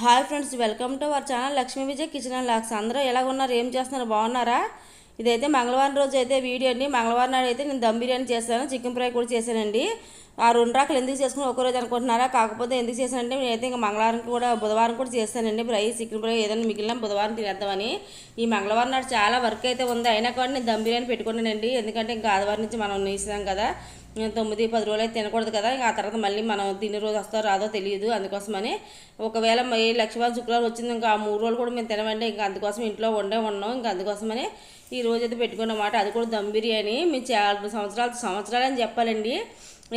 Hi friends welcome to our channel Lakshmi Vijay kitchen and vlogs. అందరూ ఎలా ఉన్నారు ఏం చేస్తున్నారు? బాగున్నారా? ఇదైతే మంగళవారం రోజు అయితే వీడియో అండి. మంగళవారం నాడు అయితే నేను దమ్ బిర్యానీ చేశాను చికెన్ ఫ్రై కూడా చేశానండి. ఆ రెండు రకాలు ఎందుకు చేసుకుని ఒక రోజు అనుకుంటున్నారా? కాకపోతే ఎందుకు చేశానంటే నేనైతే ఇంకా మంగళవారం కూడా బుధవారం కూడా చేస్తానండి ఫ్రై చికెన్ ఫ్రై ఏదైనా మిగిలిన బుధవారం తినేద్దామని. ఈ మంగళవారం నాడు చాలా వర్క్ అయితే ఉంది. అయినా కూడా నేను దమ్ బిర్యానీ పెట్టుకున్నానండి. ఎందుకంటే ఇంకా ఆదివారం నుంచి మనం నీసాం కదా. తొమ్మిది పది రోజులు అయితే తినకూడదు కదా. ఇంకా ఆ తర్వాత మళ్ళీ మనం తినే రోజు వస్తారో రాదో తెలియదు. అందుకోసమని ఒకవేళ మరి లక్ష్మీవారం శుక్రవారం వచ్చింది ఇంకా ఆ మూడు రోజులు కూడా మేము తినమండి. ఇంకా అందుకోసం ఇంట్లో వండే ఉన్నాం. ఇంకా అందుకోసమని ఈ రోజు అయితే పెట్టుకున్నమాట అది కూడా దమ్ బిర్యానీ. మేము చాలా సంవత్సరాలు సంవత్సరాలు అని చెప్పాలండి.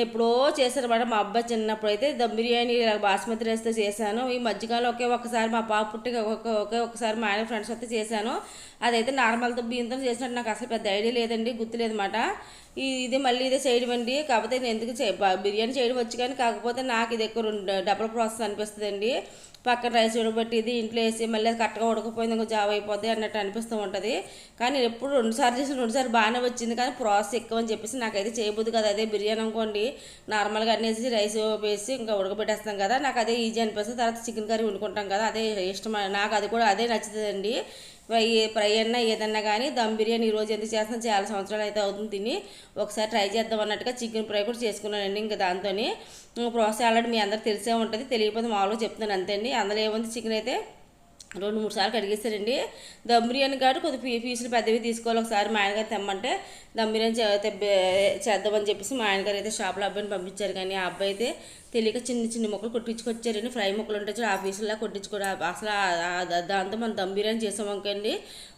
ఎప్పుడో చేశారన్నమాట. మా అబ్బాయి చిన్నప్పుడు అయితే దమ్ బిర్యానీ బాస్మతి రైస్తో చేశాను. ఈ మధ్యకాలంలో ఒకే ఒక్కసారి మా పాప పుట్టి ఒకే ఒక్కసారి మా ఆయన ఫ్రెండ్స్ అయితే చేశాను. అదైతే నార్మల్తో బియ్యంతో చేసినట్టు నాకు అసలు పెద్ద ఐడియా లేదండి గుర్తులేదన్నమాట. లేదన్నమాట ఇది మళ్ళీ ఇదే చేయడం అండి కాకపోతే నేను ఎందుకు బిర్యానీ చేయడం వచ్చి కానీ కాకపోతే నాకు ఇది ఎక్కువ డబల్ ప్రాసెస్ అనిపిస్తుంది అండి పక్కన రైస్ ఉడబెట్టి ఇది ఇంట్లో వేసి మళ్ళీ కరెక్ట్గా ఉడకపోయింది ఇంకో జాబ్ అయిపోద్ది అన్నట్టు అనిపిస్తూ ఉంటుంది. కానీ ఎప్పుడు రెండుసార్లు చేసిన రెండుసార్లు బాగానే వచ్చింది కానీ ప్రాసెస్ ఎక్కువ అని చెప్పేసి నాకైతే చేయబుద్ది కదా. అదే బిర్యానీ అనుకోండి నార్మల్గా అనేసి రైస్ వేసి ఇంకా ఉడకబెట్టేస్తాం కదా నాకు అదే ఈజీ అనిపిస్తుంది. తర్వాత చికెన్ కర్రీ వండుకుంటాం కదా అదే ఇష్టం. నాకు అది కూడా అదే నచ్చుతుందండి. ఫ్రై ఫ్రై అన్నా ఏదన్నా కానీ దమ్ బిర్యానీ ఈరోజు రోజు ఎందుకు చేస్తున్నాం చాలా సంవత్సరాలు అయితే అవుతుంది తిని ఒకసారి ట్రై చేద్దాం అన్నట్టుగా చికెన్ ఫ్రై కూడా చేసుకున్నానండి ఇంకా దాంతో ప్రాసెస్ ఆల్రెడీ మీ అందరికి తెలిసే ఉంటుంది తెలియకపోతే మామూలుగా చెప్తున్నాను అంతే అండి. అందులో ఏముంది చికెన్ అయితే? రెండు మూడు సార్లు కడిగేస్తారండి దమ్ బిర్యానీ కాబట్టి కొద్ది పీసులు పెద్దవి తీసుకోవాలి. ఒకసారి మా ఆయనగారు తెమ్మంటే దమ్ బిర్యానీ చేద్దామని చెప్పేసి మా ఆయనగారు అయితే షాప్లో అబ్బాయిని పంపించారు. కానీ ఆ అబ్బాయి అయితే తెలియక చిన్న చిన్న ముక్కలు కొట్టించుకొచ్చారండి. ఫ్రై ముక్కలు ఉంటే చూడు ఆ పీసులా కొట్టించుకోవడం అసలు దాంతో మనం దమ్ బిర్యానీ చేసాం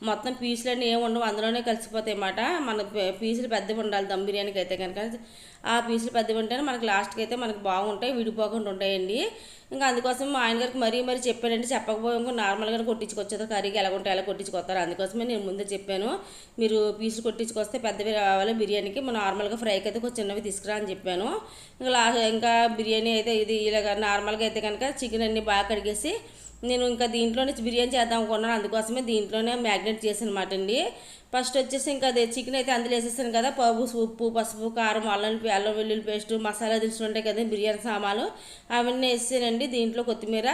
మొత్తం పీసులన్నీ ఏమి ఉండవు అందులోనే కలిసిపోతాయి అన్నమాట. మన పీసులు పెద్దవి ఉండాలి దమ్ బిర్యానీకి అయితే కనుక. ఆ పీసులు పెద్దవి ఉంటేనే మనకి లాస్ట్కి అయితే మనకు బాగుంటాయి విడిపోకుండా ఉంటాయండి. ఇంకా అందుకోసం మా ఆయన గారికి మరీ మరీ చెప్పాడంటే చెప్పకపోయి నార్మల్గా నార్మల్గానే కొట్టించుకొచ్చేది కర్రీకి ఎలా ఉంటే ఎలా కొట్టించుకొస్తారు. అందుకోసమే నేను ముందే చెప్పాను మీరు పీసులు కొట్టించుకొస్తే పెద్దవి రావాలి బిర్యానీకి మనం నార్మల్గా ఫ్రైకి అయితే కొంచెం చిన్నవి తీసుకురా అని చెప్పాను. ఇంకా లాస్ట్ ఇంకా బిర్యానీ అయితే ఇది ఇలాగ నార్మల్గా అయితే కనుక చికెన్ అన్ని బాగా కడిగేసి నేను ఇంకా దీంట్లోనే బిర్యానీ చేద్దాం అనుకున్నాను అందుకోసమే దీంట్లోనే మ్యాగ్నెట్ చేసి అనమాట అండి. ఫస్ట్ వచ్చేసి ఇంకా అదే చికెన్ అయితే అందులో వేసేసాను కదా పప్పు ఉప్పు పసుపు కారం అల్లం అల్లం వెల్లుల్లి పేస్ట్ మసాలా దినుసులు ఉంటాయి కదా బిర్యానీ సామాను అవన్నీ వేసానండి దీంట్లో కొత్తిమీర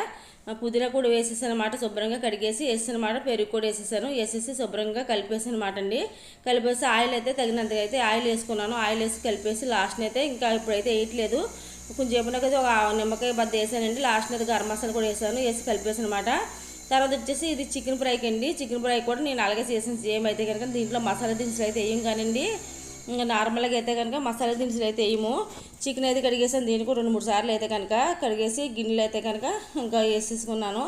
పుదీనా కూడా వేసేసాను అనమాట శుభ్రంగా కడిగేసి వేసానమాట అనమాట పెరుగు కూడా వేసేసాను వేసేసి శుభ్రంగా కలిపేసాను అనమాట అండి. కలిపేసి ఆయిల్ అయితే తగినంతగా అయితే ఆయిల్ వేసుకున్నాను ఆయిల్ వేసి కలిపేసి లాస్ట్ని అయితే ఇంకా ఇప్పుడైతే వేయట్లేదు. కొంచెం సేపు కదా ఒక నిమ్మకాయ బద్ద వేసానండి లాస్ట్ అయితే గరం మసాలా కూడా వేసాను వేసి కలిపేసాను అనమాట తర్వాత వచ్చేసి ఇది చికెన్ ఫ్రైకి అండి. చికెన్ ఫ్రై కూడా నేను అలాగే చేసిన సేమ్ అయితే కనుక దీంట్లో మసాలా దినుసులు అయితే వేయం కానివ్వండి ఇంకా నార్మల్గా అయితే కనుక మసాలా దినుసులు అయితే వేయము చికెన్ అయితే కడిగేసాను. దీన్ని కూడా రెండు మూడు సార్లు అయితే కనుక కడిగేసి గిన్నెలు అయితే కనుక ఇంకా వేసేసుకున్నాను.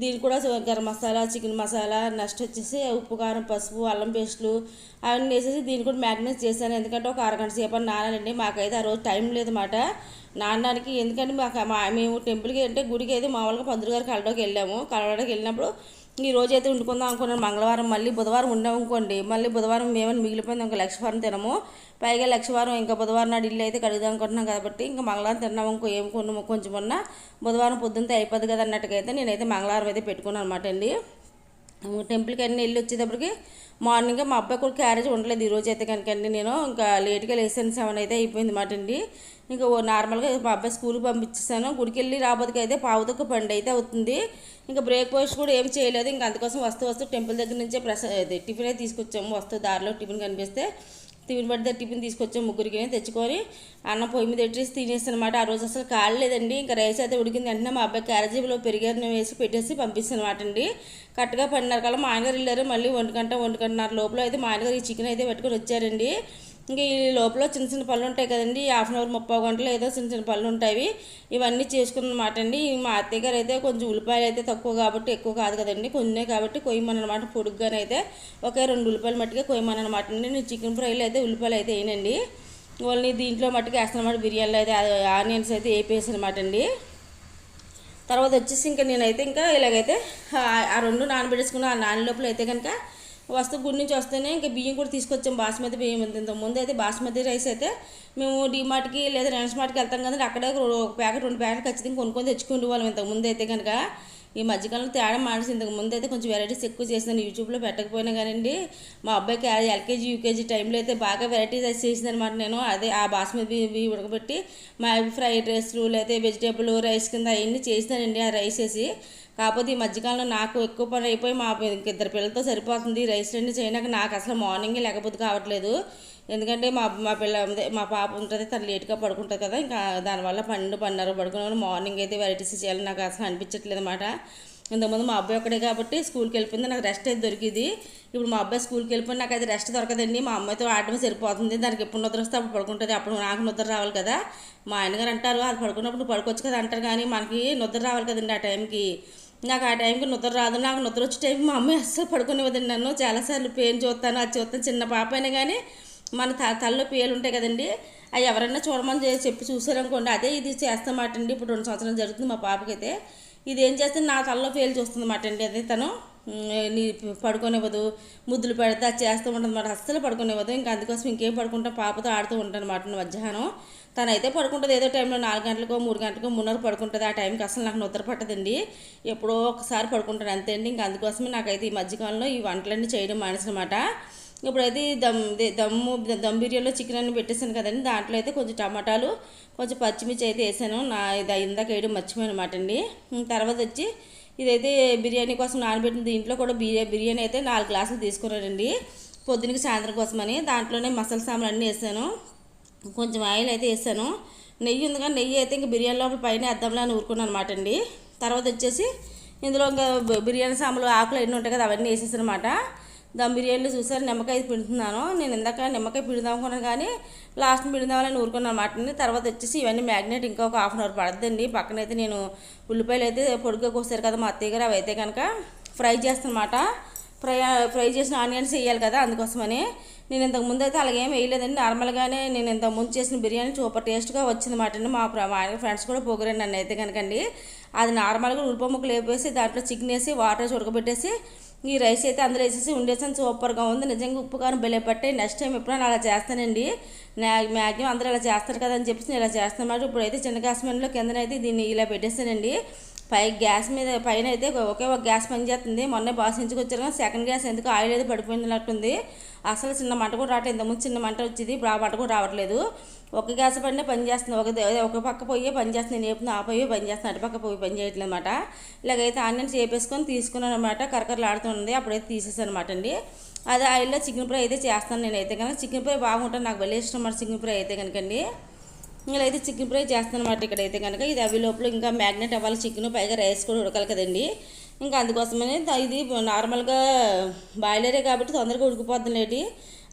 దీనికి కూడా గరం మసాలా చికెన్ మసాలా నెక్స్ట్ వచ్చేసి ఉప్పు కారం పసుపు అల్లం పేస్టులు అవన్నీ వేసేసి దీన్ని కూడా మ్యారినేట్ చేశాను. ఎందుకంటే ఒక అరగంట సేపు అని నానాలండి. మాకైతే ఆ రోజు టైం లేదన్నమాట. నానడానికి ఎందుకంటే మాకు మా మేము టెంపుల్కి అంటే గుడికి అయితే మామూలుగా పంతులు గారు కలవడానికి వెళ్ళాము. కలవడానికి వెళ్ళినప్పుడు ఈ రోజు అయితే వండుకుందాం అనుకున్నాను. మంగళవారం మళ్ళీ బుధవారం ఉండాం అనుకోండి. మళ్ళీ బుధవారం మేమని మిగిలిపోయింది. ఇంకా లక్షవారం తినము. పైగా లక్షవారం ఇంకా బుధవారం నాడు ఇల్లు అయితే కడుగుదాం అనుకుంటున్నాం కాబట్టి ఇంకా మంగళవారం తిన్నాము ఇంకో ఏం కొన్నాము కొంచెం ఉన్నా బుధవారం పొద్దున్నతో అయిపోద్ది కదా అన్నట్టుగా అయితే నేనైతే మంగళవారం అయితే పెట్టుకున్నాను అనమాట అండి. టెంపుల్కి అన్నీ వెళ్ళి వచ్చేటప్పటికి మార్నింగ్ మా అబ్బాయి కూడా క్యారేజ్ ఉండలేదు ఈరోజు అయితే కనుక అండి. నేను ఇంకా లేట్గా లేసాను సెవెన్ అయితే అయిపోయింది మాట అండి. ఇంకా ఓ నార్మల్గా మా అబ్బాయి స్కూల్కి పంపించేసాను. గుడికి వెళ్ళి రాబోతుకి అయితే పావుతొక్క పండు అయితే అవుతుంది. ఇంకా బ్రేక్ఫాస్ట్ కూడా ఏం చేయలేదు. ఇంకా అందుకోసం వస్తూ వస్తూ టెంపుల్ దగ్గర నుంచే ప్రసా ఇది టిఫిన్ అయితే తీసుకొచ్చాము. వస్తూ దారిలో టిఫిన్ కనిపిస్తే టిఫిన్ పడితే టిఫిన్ తీసుకొచ్చాము ముగ్గురికి తెచ్చుకొని. అన్నం పొయ్యి మీద పెట్టేసి తినేస్తాను అనమాట ఆ రోజు అసలు కాలేదండి ఇంకా రైస్ అయితే ఉడికింది. వెంటనే మా అబ్బాయి క్యారేజీలో పెరిగారు. వేసి పెట్టేసి పంపిస్తాను అనమాట అండి. కరెక్ట్గా పన్నెండున్నర కల్లా మా ఆయనగారు వెళ్ళారు. మళ్ళీ ఒంటి గంట ఒంటి గంటన్నర లోపల అయితే మా ఆయనగారు ఈ చికెన్ అయితే పెట్టుకొని వచ్చారండి. ఇంకా ఈ లోపల చిన్న చిన్న పళ్ళు ఉంటాయి కదండి. హాఫ్ అన్ అవర్ ముప్పై గంటలు ఏదో చిన్న చిన్న పళ్ళు ఉంటాయి. ఇవన్నీ చేసుకున్నమాట అండి. మా అత్తయ్య గారు అయితే కొంచెం ఉల్లిపాయలు అయితే తక్కువ కాబట్టి ఎక్కువ కాదు కదండి. కొన్ని కాబట్టి కొయ్యమన్నమాట. పొడుగ్గానే అయితే ఒకే రెండు ఉల్లిపాయలు మట్టుగా కొయ్యమన్నమాట అండి. నేను చికెన్ ఫ్రైలో అయితే ఉల్లిపాయలు అయితే వేయనండి. ఓన్లీ దీంట్లో మట్టుకు వేస్తానమాట బిర్యానీలో అయితే ఆనియన్స్ అయితే వేపేసాను అనమాట అండి. తర్వాత వచ్చేసి ఇంకా నేనైతే ఇంకా ఇలాగైతే ఆ- రెండు నానబెట్టేసుకున్న ఆ నాని లోపల అయితే కనుక వస్తూ గుడి నుంచి వస్తేనే ఇంకా బియ్యం కూడా తీసుకొచ్చాం బాస్మతి బియ్యం ఇంత ముందు అయితే బాస్మతి రైస్ అయితే మేము డీమార్ట్కి లేదా రెన్స్ మార్ట్కి వెళ్తాం కదండి అక్కడే ఒక ప్యాకెట్ రెండు ప్యాకెట్ ఖచ్చితంగా కొనుక్కొని తెచ్చుకునే వాళ్ళం ఇంతకుముందు అయితే కనుక. ఈ మధ్యకాలంలో తేడా మానేసి ఇంతకు ముందు అయితే కొంచెం వెరైటీస్ ఎక్కువ చేసినాను యూట్యూబ్లో పెట్టకపోయినా కానివ్వండి మా అబ్బాయికి ఎల్కేజీ యూకేజీ టైంలో అయితే బాగా వెరైటీస్ చేసింది అనమాట నేను. అదే ఆ బాస్మతి బియ్యం ఉడకబెట్టి మా ఫ్రైడ్ రైస్లు లేకపోతే వెజిటేబుల్ రైస్ కింద అవన్నీ చేసినానండి ఆ రైస్ వేసి. కాకపోతే ఈ మధ్యకాలంలో నాకు ఎక్కువ పని అయిపోయి మా ఇద్దరు పిల్లలతో సరిపోతుంది. రైస్ రెండు చేయడానికి నాకు అసలు మార్నింగే లేకపోతే కావట్లేదు. ఎందుకంటే మా మా పిల్ల మా పాప ఉంటుంది తను లేట్గా పడుకుంటుంది కదా ఇంకా దానివల్ల పన్నెండు పన్నెండు పడుకున్నాను మార్నింగ్ అయితే వెరైటీస్ చేయాలని నాకు అసలు అనిపించట్లేదు అనమాట ఇంతకుముందు మా అబ్బాయి ఒక్కడే కాబట్టి స్కూల్కి వెళ్ళిపోయింది నాకు రెస్ట్ అయితే దొరికింది. ఇప్పుడు మా అబ్బాయి స్కూల్కి వెళ్ళిపోయి నాకు అది రెస్ట్ దొరకదండి. మా అమ్మాయితో ఆడటం సరిపోతుంది దానికి ఎప్పుడు నిద్ర వస్తే అప్పుడు పడుకుంటుంది. అప్పుడు నాకు నిద్ర రావాలి కదా. మా ఆయనగారు అంటారు అది పడుకున్నప్పుడు పడుకోవచ్చు కదా అంటారు కానీ మనకి నిద్ర రావాలి కదండి ఆ టైంకి. నాకు ఆ టైంకి నిద్ర రాదు నాకు నిద్ర వచ్చే టైంకి మా అమ్మాయి అస్సలు పడుకునేవదండి నన్ను. చాలాసార్లు పెయిన్ చూస్తాను అది చూస్తాను చిన్న పాప అయినా కానీ మన త తలలో పేలు ఉంటాయి కదండి అవి ఎవరైనా చూడమని చెప్పి చూసారనుకోండి అదే ఇది చేస్తామాట అండి ఇప్పుడు రెండు సంవత్సరాలు జరుగుతుంది మా పాపకైతే. ఇది ఏం చేస్తే నా తలలో పేలు చూస్తుందన్నమాట అండి అదే తను. నీ పడుకోనివ్వదు ముద్దులు పెడితే అది చేస్తూ ఉంటుంది అన్నమాట అస్సలు పడుకోనివ్వదు. ఇంకా అందుకోసం ఇంకేం పడుకుంటా పాపతో ఆడుతూ ఉంటాను అనమాట మధ్యాహ్నం. తనైతే పడుకుంటుంది ఏదో టైంలో నాలుగు గంటలకో మూడు గంటలకో మున్నర పడుకుంటుంది. ఆ టైంకి అసలు నాకు నిద్ర పట్టదండి. ఎప్పుడో ఒకసారి పడుకుంటాను అంతే అండి. ఇంకా అందుకోసమే నాకైతే ఈ మధ్యకాలంలో ఈ వంటలన్నీ చేయడం మానేసనమాట ఇప్పుడు అయితే దమ్ దమ్ము దమ్ బిర్యానీలో చికెన్ అన్ని పెట్టేసాను కదండి. దాంట్లో అయితే కొంచెం టమాటాలు కొంచెం పచ్చిమిర్చి అయితే వేసాను. నా ఇది ఇందాక వేయడం మర్చిపోయాను అనమాట అండి తర్వాత వచ్చి ఇదైతే బిర్యానీ కోసం నానబెట్టిన దీంట్లో కూడా బిర్యా బిర్యానీ అయితే నాలుగు గ్లాసులు తీసుకున్నానండి. పొద్దునకి సాయంత్రం కోసమని దాంట్లోనే మసాలా సామాన్లు అన్నీ వేసాను. కొంచెం ఆయిల్ అయితే వేసాను. నెయ్యి ఉంది కానీ నెయ్యి అయితే ఇంకా బిర్యానీ లోపల పైన అద్దంలా ఊరుకున్నాను అనమాట అండి. తర్వాత వచ్చేసి ఇందులో ఇంకా బిర్యానీ సామాన్లు ఆకులు అన్నీ ఉంటాయి కదా అవన్నీ వేసేసాను అనమాట దమ్ బిర్యానీలో చూసారు నిమ్మకాయ పిండుతున్నాను. నేను ఇందాక నిమ్మకాయ పిండుదాం అనుకున్నాను కానీ లాస్ట్ పిండుదామని ఊరుకున్నాను అనమాట తర్వాత వచ్చేసి ఇవన్నీ మ్యాగ్నెట్ ఇంకా ఒక హాఫ్ అన్ అవర్ పడుతుందండి పక్కనైతే నేను ఉల్లిపాయలు అయితే పొడిగా కోసారు కదా మా అత్తయ్య గారు అవి అయితే కనుక ఫ్రై చేస్తానమాట ఫ్రై ఫ్రై చేసిన ఆనియన్స్ వేయాలి కదా అందుకోసమని. నేను ఇంతకు ముందు అయితే అలాగేం వేయలేదండి. నార్మల్గానే నేను ఇంతకు ముందు చేసిన బిర్యానీ సూపర్ టేస్ట్గా వచ్చింది మాట అండి. మా మా ఆయన ఫ్రెండ్స్ కూడా పొగరండి నన్ను అయితే కనుకండి అది నార్మల్గా ఉల్లిప ముక్కలు వేపేసి దాంట్లో చికెన్ వేసి వాటర్ ఉడకబెట్టేసి ఈ రైస్ అయితే అందులో వేసేసి ఉండేసాను సూపర్గా ఉంది. నిజంగా ఉప్పు కారం బెల్లం పట్టే నెక్స్ట్ టైం ఎప్పుడైనా అలా చేస్తానండి. మ్యాక్సిమం అందరూ ఇలా చేస్తారు కదా అని చెప్పేసి నేను ఇలా చేస్తాను మాట ఇప్పుడైతే చిన్న గ్యాస్ మీదలో కిందనైతే దీన్ని ఇలా పెట్టేస్తానండి పై గ్యాస్ మీద పైన అయితే ఒకే ఒక గ్యాస్ పని చేస్తుంది. మొన్నే బాస్ ఎంచుకొచ్చారు కానీ సెకండ్ గ్యాస్ ఎందుకు ఆయిల్ అయితే పడిపోయినట్టుంది అసలు చిన్న మంట కూడా రావట్లేదు. ఇంతకుముందు చిన్న మంట వచ్చింది. ఇప్పుడు ఆ మంట కూడా రావట్లేదు. ఒక గ్యాస్ పడిన పని చేస్తుంది. ఒక ఒక పక్క పొయ్యి పని చేస్తుంది. నేను ఏపుతుంది ఆ పొయ్యి పని చేస్తుంది. అటు పక్క పొయ్యి పని చేయట్లేదు అనమాట ఇలాగైతే ఆనియన్స్ వేపేసుకొని తీసుకున్నాను అనమాట కరకరలు ఆడుతుంది అప్పుడైతే తీసేసాను అనమాట అండి. అదే ఆయిల్లో చికెన్ ఫ్రై అయితే చేస్తాను నేనైతే కనుక. చికెన్ ఫ్రై బాగుంటుంది. నాకు వెళ్ళే ఇష్టం అన్నమాట చికెన్ ఫ్రై అయితే కనుకండి ఇలా అయితే చికెన్ ఫ్రై చేస్తాను అనమాట ఇక్కడైతే కనుక. ఇది అవి లోపల ఇంకా మ్యాగ్నెట్ అవ్వాలి. చికెన్ పైగా రైస్ కూడా ఉడకాలి కదండి. ఇంకా అందుకోసమని ఇది నార్మల్గా బాయిలరే కాబట్టి తొందరగా ఉడికిపోద్ది లేటి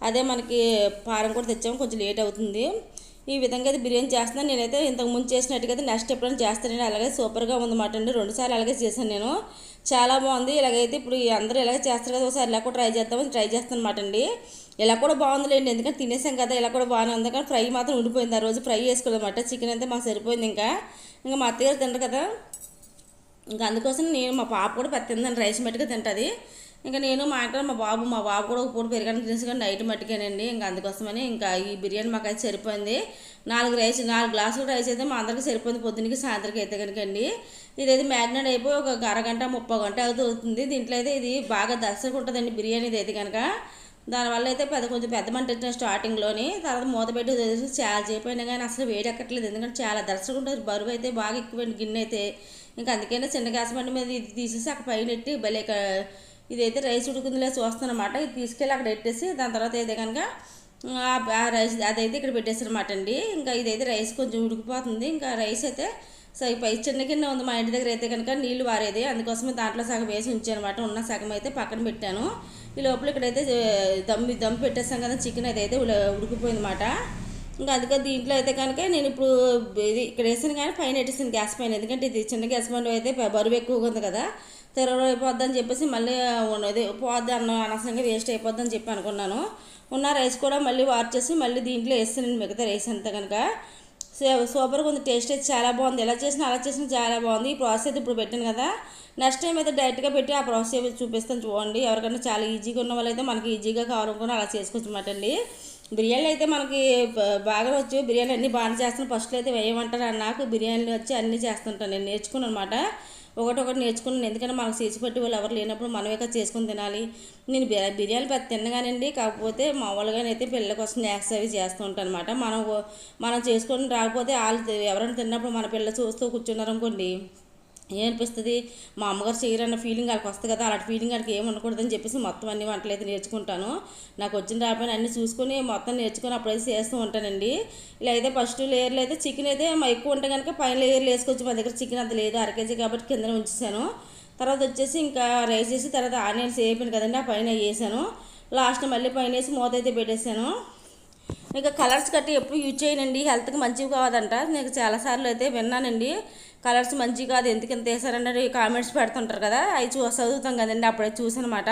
అదే మనకి పారం కూడా తెచ్చాము. కొంచెం లేట్ అవుతుంది. ఈ విధంగా అయితే బిర్యానీ చేస్తున్నాను. నేనైతే ఇంతకు ముందు చేసినట్టుగా అయితే నెక్స్ట్ ఎప్పుడైనా చేస్తానండి అలాగే సూపర్గా ఉందన్నమాట అండి రెండుసార్లు అలాగే చేశాను నేను. చాలా బాగుంది. ఇలాగైతే ఇప్పుడు అందరూ ఇలాగే చేస్తారు కదా ఒకసారి ఇలా కూడా ట్రై చేద్దామని ట్రై చేస్తాను అనమాట అండి ఇలా కూడా బాగుందిలేండి. ఎందుకంటే తినేసాం కదా ఇలా కూడా బాగానే ఉంది. కానీ ఫ్రై మాత్రం ఉండిపోయింది. ఆ రోజు ఫ్రై చేసుకోదన్నమాట చికెన్ అయితే మాకు సరిపోయింది ఇంకా. ఇంకా మా అత్తగారు తింటారు కదా. ఇంకా అందుకోసం నేను మా పాప కూడా పెద్ద తిందని రైస్ మెట్టుగా తింటుంది. ఇంకా నేను మా మా బాబు మా బాబు కూడా ఒక పూట పెరిగాను తినేసి కానీ నైట్ మట్టుకేనండి. ఇంకా అందుకోసమని ఇంకా ఈ బిర్యానీ మాకైతే సరిపోయింది. నాలుగు రైస్ నాలుగు గ్లాసులు రైస్ అయితే మా అందరికి సరిపోయింది. పొద్దునకి సాయంత్రంకి అయితే కనుకండి. ఇదైతే మ్యాగ్నెట్ అయిపోయి ఒక అరగంట ముప్పై గంట అవుతుంది. దీంట్లో అయితే ఇది బాగా దర్శకు ఉంటుందండి బిర్యానీ ఇది అయితే కనుక. దానివల్ల అయితే పెద్ద కొంచెం పెద్ద మంట వచ్చిన స్టార్టింగ్లోని తర్వాత మూత పెట్టి చాలా చేయపోయినా కానీ అసలు వేడి ఎక్కట్లేదు. ఎందుకంటే చాలా దర్శకు ఉంటుంది. బరువు అయితే బాగా ఎక్కువ గిన్నె అయితే. ఇంకా అందుకనే చిన్న గ్యాస్ బండి మీద ఇది తీసేసి అక్కడ పైన ఎట్టి భలే ఇదైతే రైస్ ఉడుకుందిలే చూస్తానమాట ఇది తీసుకెళ్ళి అక్కడ పెట్టేసి దాని తర్వాత అయితే కనుక ఆ రైస్ అదైతే ఇక్కడ పెట్టేసారన్నమాట అండి. ఇంకా ఇదైతే రైస్ కొంచెం ఉడికిపోతుంది. ఇంకా రైస్ అయితే సో ఈ పై చిన్న కింద ఉంది మా ఇంటి దగ్గర అయితే కనుక నీళ్ళు వారేది. అందుకోసమే దాంట్లో సగం వేసి ఉంచానమాట ఉన్న సగం అయితే పక్కన పెట్టాను. ఈ లోపల ఇక్కడైతే దమ్ దమ్ పెట్టేస్తాం కదా చికెన్ అయితే అయితే ఉడికిపోయిందన్నమాట. ఇంకా అందుకే దీంట్లో అయితే కనుక నేను ఇప్పుడు ఇది ఇక్కడ వేసాను కానీ పైన పెట్టేసాను గ్యాస్ పైన. ఎందుకంటే ఇది చిన్న గ్యాస్ పైన అయితే బరువు ఎక్కువగా ఉంది కదా. తెరవ అయిపోద్దని చెప్పేసి మళ్ళీ అదే పోద్ది అన్న అనవసరంగా వేస్ట్ అయిపోద్ది అని చెప్పి అనుకున్నాను. ఉన్న రైస్ కూడా మళ్ళీ వార్ చేసి మళ్ళీ దీంట్లో వేస్తాను మిగతా రైస్ అంతా కనుక. సూ- సూపర్గా ఉంది టేస్ట్ అయితే చాలా బాగుంది. ఎలా చేసినా అలా చేసినా చాలా బాగుంది. ఈ ప్రాసెస్ అయితే ఇప్పుడు పెట్టాను కదా. నెక్స్ట్ టైం అయితే డైరెక్ట్గా పెట్టి ఆ ప్రాసెస్ చూపిస్తాను చూడండి. ఎవరికైనా చాలా ఈజీగా ఉన్న వాళ్ళైతే మనకి ఈజీగా కావాలనుకుని అలా చేసుకోవచ్చు అన్నమాట అండి. బిర్యానీ అయితే మనకి బాగా వచ్చు. బిర్యానీ అన్నీ బాగానే చేస్తాను. ఫస్ట్లో అయితే వేయమంటారు నాకు. బిర్యానీలు వచ్చి అన్నీ చేస్తుంటాను. నేను నేర్చుకున్నాను అనమాట ఒకటి ఒకటి నేర్చుకున్నాను. ఎందుకంటే మనకు చేసి పెట్టి వాళ్ళు ఎవరు లేనప్పుడు మనమే కదా చేసుకుని తినాలి. నేను బిర్యా- బిర్యానీ పెద్ద తిన్నగానండి. కాకపోతే మామూలుగానైతే పిల్లల కోసం స్నాక్స్ అవి చేస్తూ ఉంటాను అనమాట మనం మనం చేసుకొని రాకపోతే వాళ్ళు ఎవరైనా తిన్నప్పుడు మన పిల్లలు చూస్తూ కూర్చున్నారు అనుకోండి ఏమనిపిస్తుంది? మా అమ్మగారు చేయరన్న ఫీలింగ్ వాళ్ళకి వస్తుంది కదా అలాంటి ఫీలింగ్ వాళ్ళకి ఏమి ఉండకూడదని చెప్పేసి మొత్తం అన్ని వంటలు అయితే నేర్చుకుంటాను. నాకు వచ్చిన రాబోయే అన్ని చూసుకొని మొత్తం నేర్చుకొని అప్పుడైతే చేస్తూ ఉంటానండి. ఇలా అయితే ఫస్ట్ లేయర్లు అయితే చికెన్ అయితే మా ఎక్కువ ఉంటే కనుక పైన లేయర్లు వేసుకొచ్చి మా దగ్గర చికెన్ అంత లేదు అరకేజీ కాబట్టి కింద ఉంచేసాను. తర్వాత వచ్చేసి ఇంకా రైస్ వేసి తర్వాత ఆనియన్స్ వేయపోయింది కదండి ఆ పైన వేసాను. లాస్ట్ మళ్ళీ పైన వేసి మూత అయితే పెట్టేశాను ఇంకా కలర్స్ కట్టి ఎప్పుడు యూజ్ చేయనండి. హెల్త్కి మంచివి కావదంట. నేను చాలాసార్లు అయితే విన్నానండి. కలర్స్ మంచి కాదు. ఎందుకు ఇంత వేసారన్నది కామెంట్స్ పెడుతుంటారు కదా. అవి చూ చదువుతాం కదండి. అప్పుడే చూసనమాట.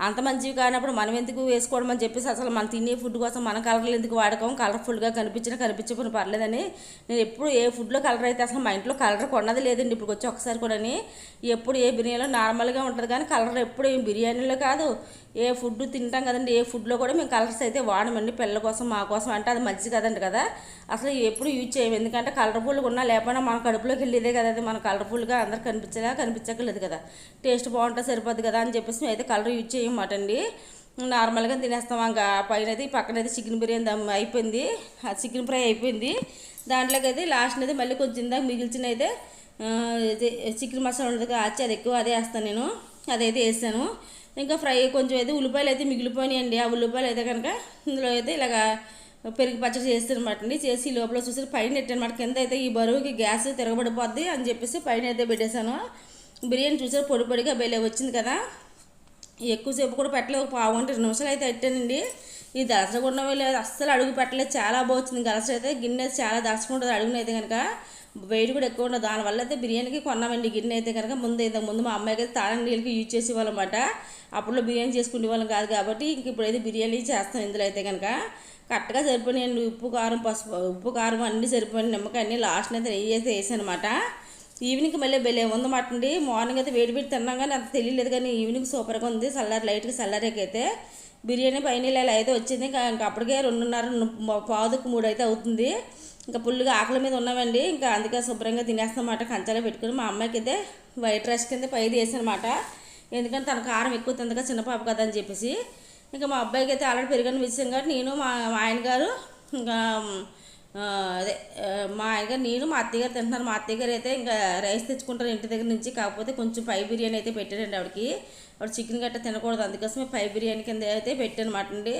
అంత మంచివి కానప్పుడు మనం ఎందుకు వేసుకోవడం అని చెప్పేసి అసలు మనం తినే ఫుడ్ కోసం మన కలర్లు ఎందుకు వాడకం? కలర్ఫుల్గా కనిపించినా కనిపించకపోయినా పర్లేదని. నేను ఎప్పుడు ఏ ఫుడ్లో కలర్ అయితే అసలు మా ఇంట్లో కలర్ కొన్నది లేదండి. ఇప్పుడు వచ్చి ఒకసారి కూడాని. ఎప్పుడు ఏ బిర్యానీలో నార్మల్గా ఉంటుంది కానీ కలర్ ఎప్పుడు ఏం బిర్యానీలో కాదు. ఏ ఫుడ్ తింటాం కదండి. ఏ ఫుడ్లో కూడా మేము కలర్స్ అయితే వాడమండి. పిల్లల కోసం మా కోసం అంటే అది మంచిది కదండి కదా. అసలు ఎప్పుడు యూజ్ చేయము. ఎందుకంటే కలర్ఫుల్గా ఉన్నా లేకపోయినా మన కడుపులోకి వెళ్ళేదే కదా అది మన కలర్ఫుల్గా అందరు కనిపించేలా కనిపించక్కర్లేదు కదా. టేస్ట్ బాగుంటుంది సరిపోద్ది కదా అని చెప్పేసి మేము అయితే కలర్ యూజ్ చేయమాట అండి. నార్మల్గా తినేస్తాం ఇంకా పైన అయితే పక్కన అయితే చికెన్ బిర్యానీ దమ్ అయిపోయింది. ఆ చికెన్ ఫ్రై అయిపోయింది. దాంట్లోకి అయితే లాస్ట్ అయితే మళ్ళీ కొంచెం ఇందాక మిగిల్చిన అయితే చికెన్ మసాలా ఉండదు కాచి అది ఎక్కువ అదే వేస్తాను నేను. అదైతే వేసాను. ఇంకా ఫ్రై కొంచెం అయితే ఉల్లిపాయలు అయితే మిగిలిపోయినాయండి. ఆ ఉల్లిపాయలు అయితే కనుక ఇందులో అయితే ఇలాగా పెరుగు పచ్చడి చేస్తానమాట అండి. చేసి లోపల చూసి పైన పెట్టానమాట కింద అయితే ఈ బరువుకి గ్యాస్ తిరగబడిపోద్ది అని చెప్పేసి పైన అయితే పెట్టేశాను. బిర్యానీ చూసారు పొడి పొడిగా బెల్లే వచ్చింది కదా. ఎక్కువసేపు కూడా పెట్టలేదు. ఒక పావు గంట నిమిషాలు అయితే పెట్టానండి. ఈ దసరగుండ లేదు అస్సలు అడుగు పెట్టలేదు. చాలా బాగుంది గలస అయితే. గిన్నె చాలా దసకుంటుంది అడుగున అయితే కనుక వెయిట్ కూడా ఎక్కువ ఉండదు. దానివల్ల అయితే బిర్యానీకి కొన్నామండి గిన్నె అయితే కనుక. ముందు ఇంతకు ముందు మా అమ్మాయికి అయితే తాళం నీళ్ళకి యూజ్ చేసేవాళ్ళమాట. అప్పుడు బిర్యానీ చేసుకునే వాళ్ళం కాదు కాబట్టి ఇంక ఇప్పుడైతే బిర్యానీ చేస్తాం ఇందులో అయితే కనుక. కరెక్ట్గా సరిపోయినాయండి ఉప్పు కారం పసుపు ఉప్పు కారం అన్నీ సరిపోయిన నిమ్మకాయ అన్నీ లాస్ట్ అయితే నెయ్యి అయితే వేసానమాట. ఈవినింగ్ మళ్ళీ బెలే ఉందన్నమాట అండి. మార్నింగ్ అయితే వేడి వేడి తిన్నాం కానీ అంత తెలియలేదు కానీ ఈవినింగ్ సూపర్గా ఉంది. చల్లారి లైట్గా చల్లారేకైతే బిర్యానీ పైన ఇలా అయితే వచ్చింది. ఇంకా ఇంకా అప్పటికే రెండున్నర పాదుకు పావుకు మూడు అయితే అవుతుంది. ఇంకా ఫుల్గా ఆకలి మీద ఉన్నామండి. ఇంకా అందుకే శుభ్రంగా తినేస్తామాట కంచాలో పెట్టుకుని మా అమ్మాయికి అయితే వైట్ రైస్ కింద పైది వేసానమాట. ఎందుకంటే తన కారం ఎక్కువ తిందగా చిన్న పాప కదా అని చెప్పేసి. ఇంకా మా అబ్బాయికి అయితే ఆల్రెడీ పెరిగిన విషయం కాబట్టి నేను మా ఆయన గారు ఇంకా అదే మా ఆయన గారు నేను మా అత్తయ్య గారు తింటున్నారు. మా అత్తయ్య గారు అయితే ఇంకా రైస్ తెచ్చుకుంటారు ఇంటి దగ్గర నుంచి. కాకపోతే కొంచెం పై బిర్యానీ అయితే పెట్టారండి ఆవిడకి. ఆవిడ చికెన్ గట్ట తినకూడదు. అందుకోసమే పై బిర్యానీ కింద అయితే పెట్టాను మాట అండి.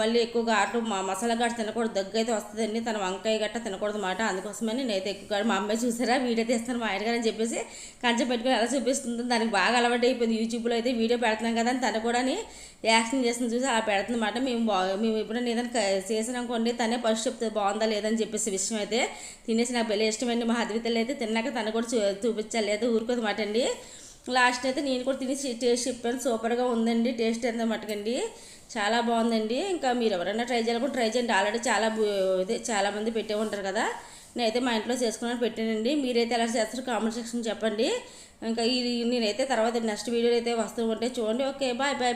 మళ్ళీ ఎక్కువగా అటు మా మసాలా గట్ట తినకూడదు దగ్గు అయితే వస్తుందండి. తన వంకాయ గట్ట తినకూడదు మాట. అందుకోసమని నేనైతే ఎక్కువగా మా అమ్మాయి చూసారా వీడియో తీస్తాను మా ఆయన అని చెప్పేసి కంచె పెట్టుకుని ఎలా చూపిస్తుంది దానికి బాగా అలవాటు అయిపోయింది. యూట్యూబ్లో అయితే వీడియో పెడుతున్నాం కదా అని తను కూడా యాక్షన్ చేస్తుంది చూసి అలా పెడుతుందన్నమాట. మేము బా మేము ఎప్పుడైనా ఏదైనా చేసినాకోండి తనే ఫస్ట్ చెప్తే బాగుందా లేదని చెప్పేసి విషయం అయితే తినేసి నాకు పెళ్ళి ఇష్టమండి. మా హద్వితలు అయితే తిన్నాక తను కూడా చూ చూపించాలి లేదా ఊరుకోదు మాట అండి. లాస్ట్ అయితే నేను కూడా తిని టేస్ట్ చెప్పాను. సూపర్గా ఉందండి టేస్ట్ ఎంత మటుకండి. చాలా బాగుందండి. ఇంకా మీరు ఎవరైనా ట్రై చేయాలనుకుంటే ట్రై చేయండి. ఆల్రెడీ చాలా బు- ఇదే చాలా మంది పెట్టే ఉంటారు కదా. నేనైతే మా ఇంట్లో చేసుకున్నాను పెట్టానండి. మీరైతే ఎలా చేస్తారు కామెంట్ సెక్షన్ చెప్పండి. ఇంకా ఈ నేనైతే తర్వాత నెక్స్ట్ వీడియోలు అయితే వస్తూ ఉంటే చూడండి. Okay bye bye